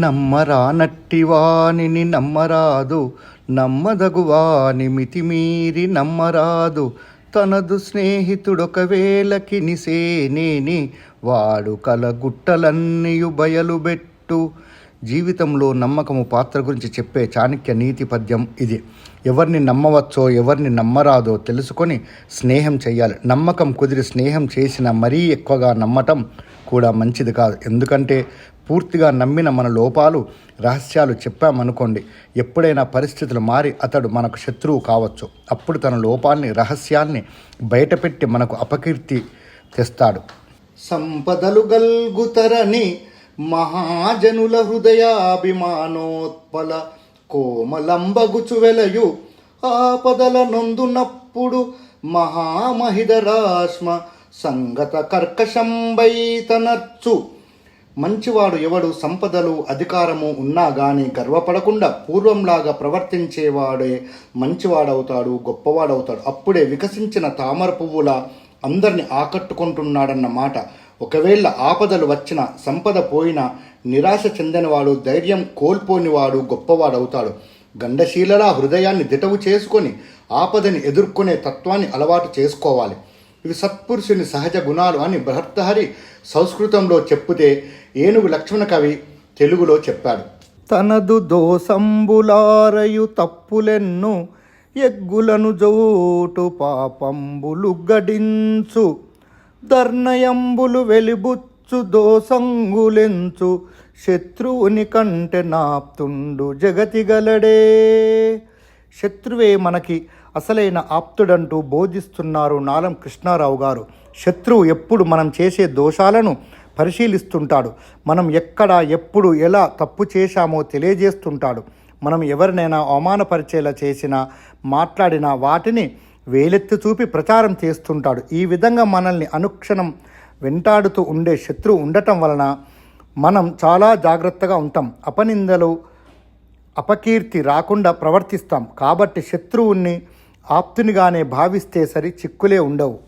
నమ్మరానట్టివానిని నమ్మరాదు నమ్మదగువాని మితిమీరి నమ్మరాదు. తనదు స్నేహితుడొకవేళకి నిసేనేని వాడు కలగుట్టలన్నీయు బయలుబెట్టు జీవితంలో నమ్మకము పాత్ర గురించి చెప్పే చాణక్య నీతి పద్యం ఇది. ఎవరిని నమ్మవచ్చో ఎవరిని నమ్మరాదో తెలుసుకొని స్నేహం చేయాలి నమ్మకం కుదిరి స్నేహం చేసిన మరీ ఎక్కువగా నమ్మటం కూడా మంచిది కాదు. ఎందుకంటే పూర్తిగా నమ్మిన మన లోపాలు రహస్యాలు చెప్పామనుకోండి ఎప్పుడైనా పరిస్థితులు మారి అతడు మనకు శత్రువు కావచ్చు. అప్పుడు తన లోపాల్ని రహస్యాల్ని బయటపెట్టి మనకు అపకీర్తి తెస్తాడు. సంపదలు గల్గుతరని మహాజనుల హృదయాభిమానోత్పల కోమలంబగుచు వెలయు ఆపదల నొందునప్పుడు మహామహిదరాశ్మ సంగత కర్కశంబైతనర్చు మంచివాడు ఎవడు సంపదలు అధికారము ఉన్నా గాని గర్వపడకుండా పూర్వంలాగా ప్రవర్తించేవాడే మంచివాడవుతాడు గొప్పవాడవుతాడు. అప్పుడే వికసించిన తామర పువ్వుల అందరిని ఆకట్టుకుంటున్నాడన్న మాట. ఒకవేళ ఆపదలు వచ్చిన సంపద పోయిన నిరాశ చెందినవాడు ధైర్యం కోల్పోనివాడు గొప్పవాడవుతాడు. గండశీలలా హృదయాన్ని దిటవు చేసుకొని ఆపదని ఎదుర్కొనే తత్వాన్ని అలవాటు చేసుకోవాలి. ఇవి సత్పురుషుని సహజ గుణాలు అని భర్తహరి సంస్కృతంలో చెప్పుతే ఏనుగు లక్ష్మణ కవి తెలుగులో చెప్పాడు. తనదు దోసంబులారయు తప్పులెన్ను ఎగ్గులను జోటు పాపంబులు గడించు ధర్ణయంబులు వెలిబుచ్చు దోసంగులెంచు శత్రువుని కంటే నాప్తుండు జగతిగలడే. శత్రువే మనకి అసలైన ఆప్తుడంటూ బోధిస్తున్నారు నాలం కృష్ణారావు గారు. శత్రువు ఎప్పుడు మనం చేసే దోషాలను పరిశీలిస్తుంటాడు. మనం ఎక్కడ ఎప్పుడు ఎలా తప్పు చేశామో తెలియజేస్తుంటాడు. మనం ఎవరినైనా అవమానపరిచేలా చేసినా మాట్లాడినా వాటిని వేలెత్తి చూపి ప్రచారం చేస్తుంటాడు. ఈ విధంగా మనల్ని అనుక్షణం వెంటాడుతూ ఉండే శత్రువు ఉండటం వలన మనం చాలా జాగ్రత్తగా ఉంటాం. అపనిందలు అపకీర్తి రాకుండా ప్రవర్తిస్తాం. కాబట్టి శత్రువుని ఆప్తునిగానే భావిస్తే సరి చిక్కులే ఉండవు.